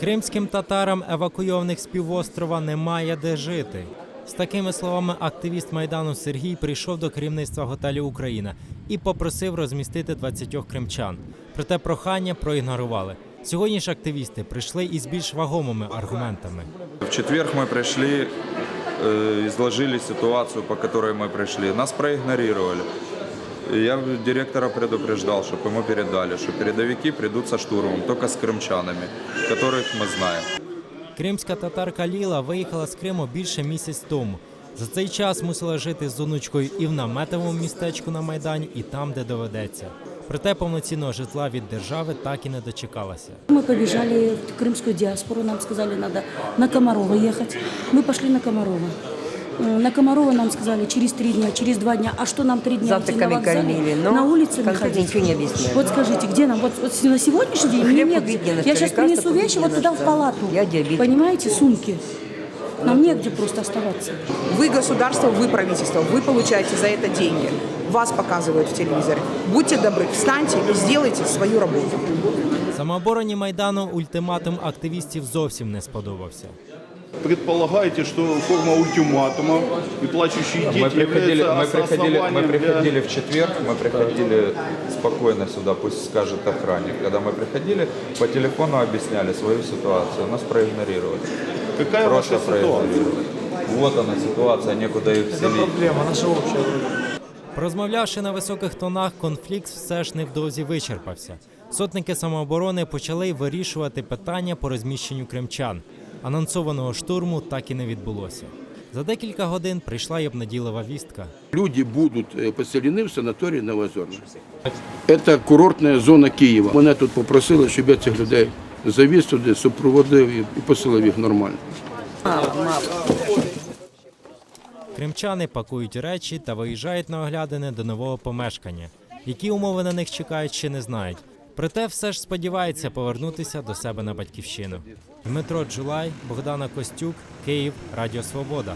Кримським татарам евакуйованих з півострова немає де жити. З такими словами активіст майдану Сергій прийшов до керівництва готелю Україна і попросив розмістити 20 кримчан. Проте прохання проігнорували. Сьогодні ж активісти прийшли із більш вагомими аргументами. В четверг мы пришли, э, изложили ситуацию, по которой мы пришли. Нас проигнорировали. И Я директора предупреждал, чтобы ему передали, что передовики придут со штурмом, только с крымчанами, которых мы знаем. Кримська татарка Ліла виїхала з Криму більше місяць тому. За цей час мусила жити з онучкою і в наметовому містечку на Майдані, і там, де доведеться. Проте повноцінного житла від держави так і не дочекалася. Мы побежали в крымскую диаспору, нам сказали, надо на Комарова ехать. Мы пошли на Комарова. Э, На Комарова нам сказали через три дня, через два дня. А что нам три дня идти на Завтраками вокзале, кормили, но на улице конкретно находить? ничего не объясняют. Вот скажите, где нам? Вот, вот на сегодняшний день Хлеб мне купить негде. не на Я что, сейчас лекарства принесу купить вещи не вот на туда в что. палату. Я диабетик. Понимаете, сумки. Нам негде просто оставаться. Вы государство, вы правительство, вы получаете за это деньги. Вас показывают в телевизоре. Будьте добры, встаньте и сделайте свою работу. Самообороні майдану ультиматум активістів зовсім не сподобався. предполагаете, что форма ультиматума и плачущие дети Мы приходили, является мы ос- приходили, мы основанием для- приходили в четверг, мы приходили спокойно сюда, пусть скажет охранник. Когда мы приходили, по телефону объясняли свою ситуацию, нас проигнорировали. Какая Просто ваша ситуация? проигнорировали. Вот она ситуация, некуда их селить. Порозмовлявши на високих тонах, конфлікт все ж невдовзі вичерпався. Сотники самооборони почали вирішувати питання по розміщенню кримчан. Анонсованого штурму так і не відбулося. За декілька годин прийшла й обнаділива вістка. Люди будуть е, поселені в санаторії Новозорна. Це курортна зона Києва. Мене тут попросили, щоб я цих людей завіз туди, супроводив і і поселив їх нормально. Кримчани пакують речі та виїжджають на оглядини до нового помешкання. Які умови на них чекають, ще не знають. Проте все ж сподівається повернутися до себе на батьківщину. Дмитро Джулай, Богдана Костюк, Київ, Радіо Свобода.